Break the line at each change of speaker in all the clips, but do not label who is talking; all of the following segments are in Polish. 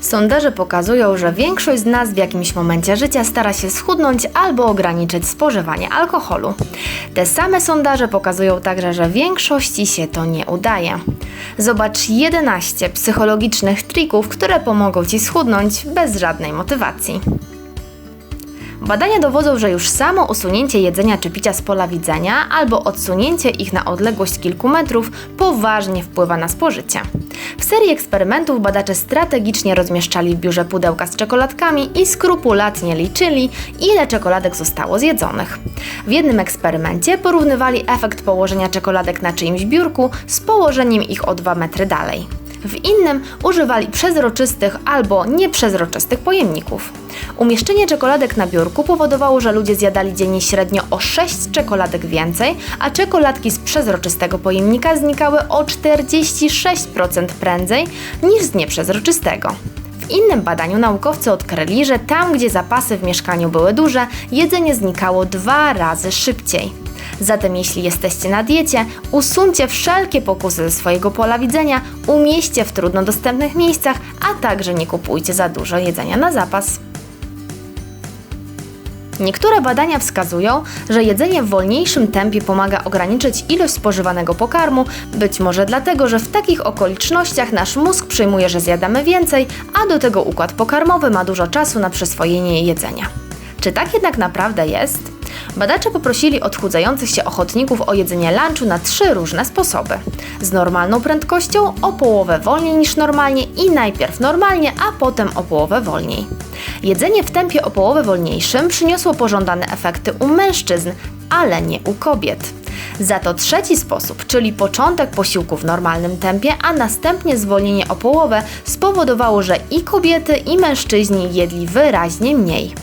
Sondaże pokazują, że większość z nas w jakimś momencie życia stara się schudnąć albo ograniczyć spożywanie alkoholu. Te same sondaże pokazują także, że większości się to nie udaje. Zobacz 11 psychologicznych trików, które pomogą Ci schudnąć bez żadnej motywacji. Badania dowodzą, że już samo usunięcie jedzenia czy picia z pola widzenia albo odsunięcie ich na odległość kilku metrów poważnie wpływa na spożycie. W serii eksperymentów badacze strategicznie rozmieszczali w biurze pudełka z czekoladkami i skrupulatnie liczyli, ile czekoladek zostało zjedzonych. W jednym eksperymencie porównywali efekt położenia czekoladek na czyimś biurku z położeniem ich o 2 metry dalej. W innym używali przezroczystych albo nieprzezroczystych pojemników. Umieszczenie czekoladek na biurku powodowało, że ludzie zjadali dziennie średnio o 6 czekoladek więcej, a czekoladki z przezroczystego pojemnika znikały o 46% prędzej niż z nieprzezroczystego. W innym badaniu naukowcy odkryli, że tam, gdzie zapasy w mieszkaniu były duże, jedzenie znikało dwa razy szybciej. Zatem jeśli jesteście na diecie, usuńcie wszelkie pokusy ze swojego pola widzenia, umieśćcie w trudno dostępnych miejscach, a także nie kupujcie za dużo jedzenia na zapas. Niektóre badania wskazują, że jedzenie w wolniejszym tempie pomaga ograniczyć ilość spożywanego pokarmu, być może dlatego, że w takich okolicznościach nasz mózg przyjmuje, że zjadamy więcej, a do tego układ pokarmowy ma dużo czasu na przyswojenie jedzenia. Czy tak jednak naprawdę jest? Badacze poprosili odchudzających się ochotników o jedzenie lunchu na trzy różne sposoby. Z normalną prędkością, o połowę wolniej niż normalnie i najpierw normalnie, a potem o połowę wolniej. Jedzenie w tempie o połowę wolniejszym przyniosło pożądane efekty u mężczyzn, ale nie u kobiet. Za to trzeci sposób, czyli początek posiłku w normalnym tempie, a następnie zwolnienie o połowę, spowodowało, że i kobiety, i mężczyźni jedli wyraźnie mniej.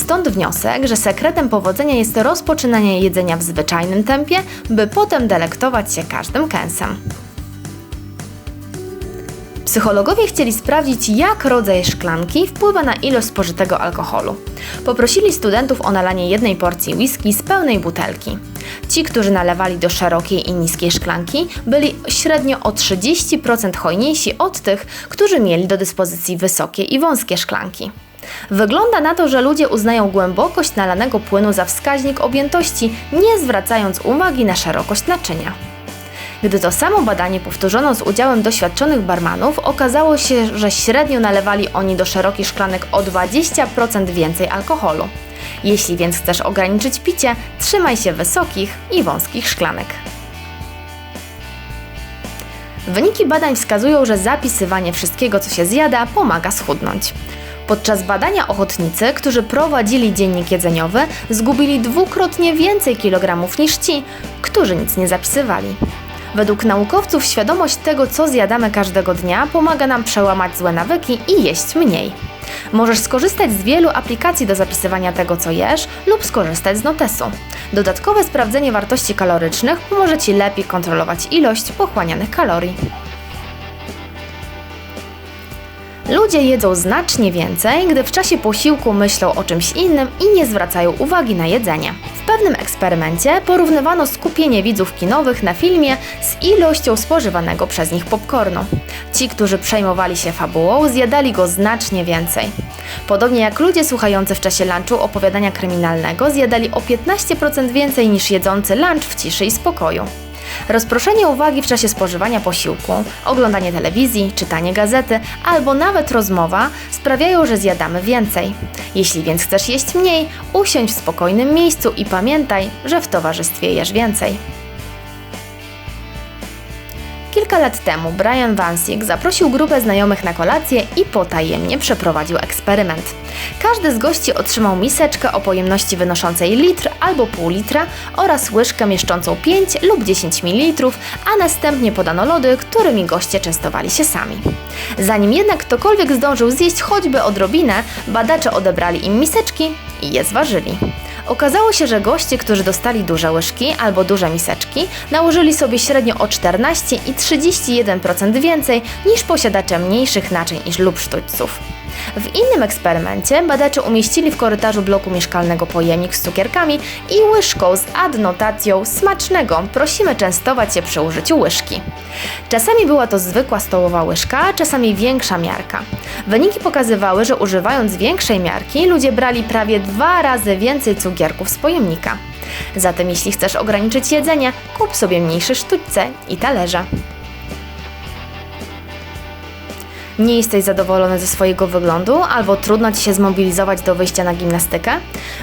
Stąd wniosek, że sekretem powodzenia jest rozpoczynanie jedzenia w zwyczajnym tempie, by potem delektować się każdym kęsem. Psychologowie chcieli sprawdzić, jak rodzaj szklanki wpływa na ilość spożytego alkoholu. Poprosili studentów o nalanie jednej porcji whisky z pełnej butelki. Ci, którzy nalewali do szerokiej i niskiej szklanki, byli średnio o 30% hojniejsi od tych, którzy mieli do dyspozycji wysokie i wąskie szklanki. Wygląda na to, że ludzie uznają głębokość nalanego płynu za wskaźnik objętości, nie zwracając uwagi na szerokość naczynia. Gdy to samo badanie powtórzono z udziałem doświadczonych barmanów, okazało się, że średnio nalewali oni do szerokich szklanek o 20% więcej alkoholu. Jeśli więc chcesz ograniczyć picie, trzymaj się wysokich i wąskich szklanek. Wyniki badań wskazują, że zapisywanie wszystkiego, co się zjada, pomaga schudnąć. Podczas badania ochotnicy, którzy prowadzili dziennik jedzeniowy, zgubili dwukrotnie więcej kilogramów niż ci, którzy nic nie zapisywali. Według naukowców świadomość tego, co zjadamy każdego dnia, pomaga nam przełamać złe nawyki i jeść mniej. Możesz skorzystać z wielu aplikacji do zapisywania tego, co jesz, lub skorzystać z notesu. Dodatkowe sprawdzenie wartości kalorycznych pomoże Ci lepiej kontrolować ilość pochłanianych kalorii. Ludzie jedzą znacznie więcej, gdy w czasie posiłku myślą o czymś innym i nie zwracają uwagi na jedzenie. W pewnym eksperymencie porównywano skupienie widzów kinowych na filmie z ilością spożywanego przez nich popcornu. Ci, którzy przejmowali się fabułą, zjadali go znacznie więcej. Podobnie jak ludzie słuchający w czasie lunchu opowiadania kryminalnego zjadali o 15% więcej niż jedzący lunch w ciszy i spokoju. Rozproszenie uwagi w czasie spożywania posiłku, oglądanie telewizji, czytanie gazety albo nawet rozmowa sprawiają, że zjadamy więcej. Jeśli więc chcesz jeść mniej, usiądź w spokojnym miejscu i pamiętaj, że w towarzystwie jesz więcej. Kilka lat temu Brian Wansik zaprosił grupę znajomych na kolację i potajemnie przeprowadził eksperyment. Każdy z gości otrzymał miseczkę o pojemności wynoszącej litr albo pół litra oraz łyżkę mieszczącą 5 lub 10 ml, a następnie podano lody, którymi goście częstowali się sami. Zanim jednak ktokolwiek zdążył zjeść choćby odrobinę, badacze odebrali im miseczki i je zważyli. Okazało się, że goście, którzy dostali duże łyżki albo duże miseczki, nałożyli sobie średnio o 14 i 31% więcej niż posiadacze mniejszych naczyń lub sztućców. W innym eksperymencie badacze umieścili w korytarzu bloku mieszkalnego pojemnik z cukierkami i łyżką z adnotacją smacznego. Prosimy częstować się przy użyciu łyżki. Czasami była to zwykła stołowa łyżka, czasami większa miarka. Wyniki pokazywały, że używając większej miarki ludzie brali prawie dwa razy więcej cukierków z pojemnika. Zatem jeśli chcesz ograniczyć jedzenie, kup sobie mniejsze sztućce i talerze. Nie jesteś zadowolony ze swojego wyglądu albo trudno Ci się zmobilizować do wyjścia na gimnastykę?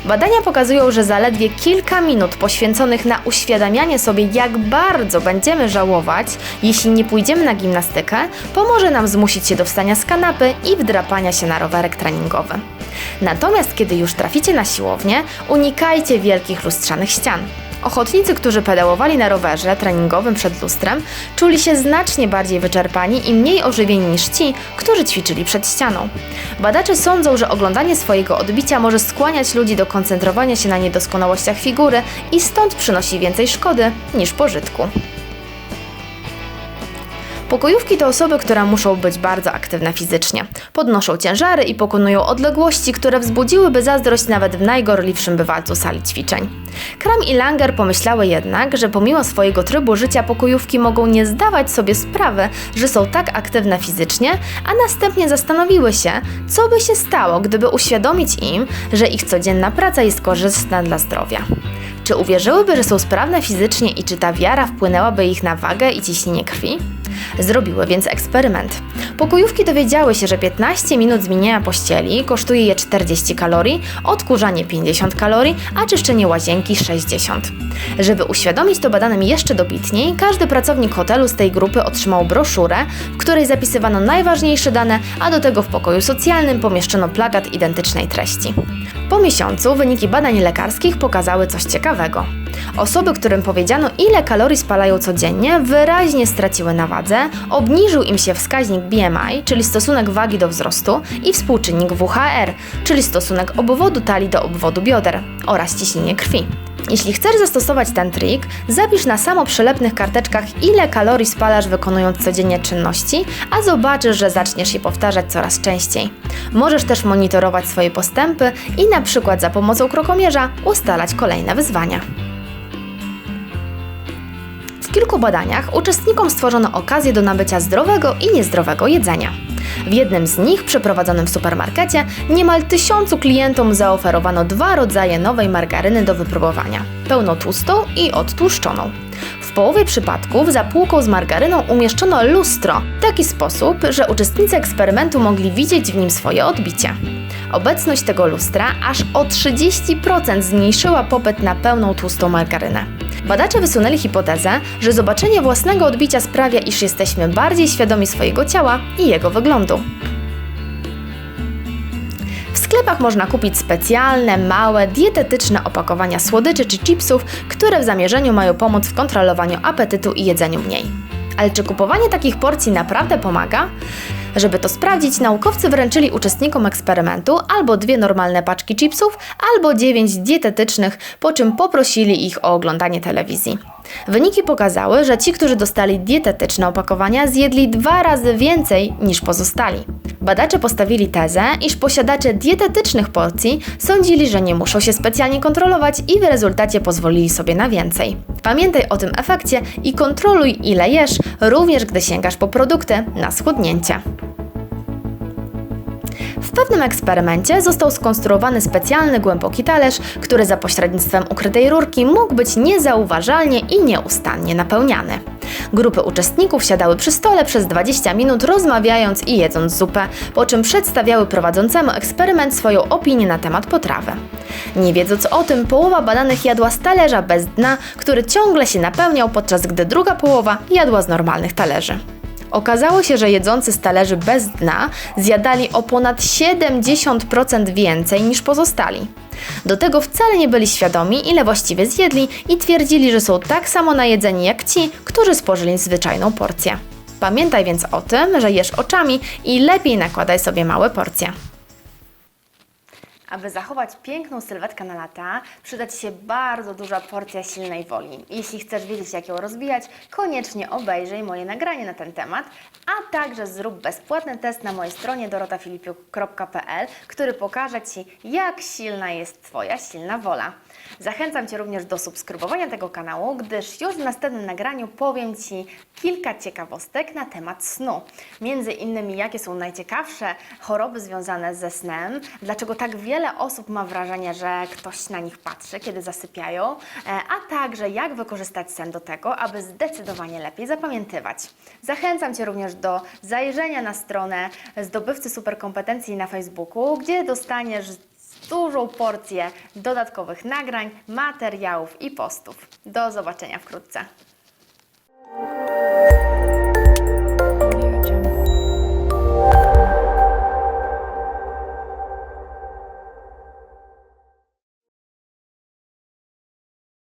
Badania pokazują, że zaledwie kilka minut poświęconych na uświadamianie sobie, jak bardzo będziemy żałować, jeśli nie pójdziemy na gimnastykę, pomoże nam zmusić się do wstania z kanapy i wdrapania się na rowerek treningowy. Natomiast kiedy już traficie na siłownię, unikajcie wielkich lustrzanych ścian. Ochotnicy, którzy pedałowali na rowerze treningowym przed lustrem, czuli się znacznie bardziej wyczerpani i mniej ożywieni niż ci, którzy ćwiczyli przed ścianą. Badacze sądzą, że oglądanie swojego odbicia może skłaniać ludzi do koncentrowania się na niedoskonałościach figury i stąd przynosi więcej szkody niż pożytku. Pokojówki to osoby, które muszą być bardzo aktywne fizycznie. Podnoszą ciężary i pokonują odległości, które wzbudziłyby zazdrość nawet w najgorliwszym bywalcu sali ćwiczeń. Kram i Langer pomyślały jednak, że pomimo swojego trybu życia pokojówki mogą nie zdawać sobie sprawy, że są tak aktywne fizycznie, a następnie zastanowiły się, co by się stało, gdyby uświadomić im, że ich codzienna praca jest korzystna dla zdrowia. Czy uwierzyłyby, że są sprawne fizycznie i czy ta wiara wpłynęłaby ich na wagę i ciśnienie krwi? Zrobiły więc eksperyment. Pokojówki dowiedziały się, że 15 minut zmieniania pościeli kosztuje je 40 kalorii, odkurzanie 50 kalorii, a czyszczenie łazienki 60. Żeby uświadomić to badanym jeszcze dobitniej, każdy pracownik hotelu z tej grupy otrzymał broszurę, w której zapisywano najważniejsze dane, a do tego w pokoju socjalnym pomieszczono plakat identycznej treści. Po miesiącu wyniki badań lekarskich pokazały coś ciekawego. Osoby, którym powiedziano, ile kalorii spalają codziennie, wyraźnie straciły na wadze, obniżył im się wskaźnik BMI, czyli stosunek wagi do wzrostu, i współczynnik WHR, czyli stosunek obwodu talii do obwodu bioder oraz ciśnienie krwi. Jeśli chcesz zastosować ten trik, zapisz na samoprzylepnych karteczkach, ile kalorii spalasz wykonując codziennie czynności, a zobaczysz, że zaczniesz je powtarzać coraz częściej. Możesz też monitorować swoje postępy i na przykład za pomocą krokomierza ustalać kolejne wyzwania. Kilku badaniach uczestnikom stworzono okazję do nabycia zdrowego i niezdrowego jedzenia. W jednym z nich, przeprowadzonym w supermarkecie, niemal tysiącu klientom zaoferowano dwa rodzaje nowej margaryny do wypróbowania: pełnotłustą i odtłuszczoną. W połowie przypadków za półką z margaryną umieszczono lustro w taki sposób, że uczestnicy eksperymentu mogli widzieć w nim swoje odbicie. Obecność tego lustra aż o 30% zmniejszyła popyt na pełną tłustą margarynę. Badacze wysunęli hipotezę, że zobaczenie własnego odbicia sprawia, iż jesteśmy bardziej świadomi swojego ciała i jego wyglądu. W sklepach można kupić specjalne, małe, dietetyczne opakowania słodyczy czy chipsów, które w zamierzeniu mają pomóc w kontrolowaniu apetytu i jedzeniu mniej. Ale czy kupowanie takich porcji naprawdę pomaga? Żeby to sprawdzić, naukowcy wręczyli uczestnikom eksperymentu albo dwie normalne paczki chipsów, albo dziewięć dietetycznych, po czym poprosili ich o oglądanie telewizji. Wyniki pokazały, że ci, którzy dostali dietetyczne opakowania, zjedli dwa razy więcej niż pozostali. Badacze postawili tezę, iż posiadacze dietetycznych porcji sądzili, że nie muszą się specjalnie kontrolować i w rezultacie pozwolili sobie na więcej. Pamiętaj o tym efekcie i kontroluj ile jesz, również gdy sięgasz po produkty na schudnięcie. W pewnym eksperymencie został skonstruowany specjalny głęboki talerz, który za pośrednictwem ukrytej rurki mógł być niezauważalnie i nieustannie napełniany. Grupy uczestników siadały przy stole przez 20 minut rozmawiając i jedząc zupę, po czym przedstawiały prowadzącemu eksperyment swoją opinię na temat potrawy. Nie wiedząc o tym, połowa badanych jadła z talerza bez dna, który ciągle się napełniał, podczas gdy druga połowa jadła z normalnych talerzy. Okazało się, że jedzący z talerzy bez dna zjadali o ponad 70% więcej niż pozostali. Do tego wcale nie byli świadomi, ile właściwie zjedli i twierdzili, że są tak samo najedzeni jak ci, którzy spożyli zwyczajną porcję. Pamiętaj więc o tym, że jesz oczami i lepiej nakładaj sobie małe porcje. Aby zachować piękną sylwetkę na lata, przyda Ci się bardzo duża porcja silnej woli. Jeśli chcesz wiedzieć, jak ją rozwijać, koniecznie obejrzyj moje nagranie na ten temat, a także zrób bezpłatny test na mojej stronie dorotafilipiuk.pl, który pokaże Ci, jak silna jest Twoja silna wola. Zachęcam Cię również do subskrybowania tego kanału, gdyż już w następnym nagraniu powiem Ci kilka ciekawostek na temat snu. Między innymi, jakie są najciekawsze choroby związane ze snem, dlaczego tak wiele osób ma wrażenie, że ktoś na nich patrzy, kiedy zasypiają, e, a także jak wykorzystać sen do tego, aby zdecydowanie lepiej zapamiętywać. Zachęcam Cię również do zajrzenia na stronę zdobywcy superkompetencji na Facebooku, gdzie dostaniesz dużą porcję dodatkowych nagrań, materiałów i postów. Do zobaczenia wkrótce.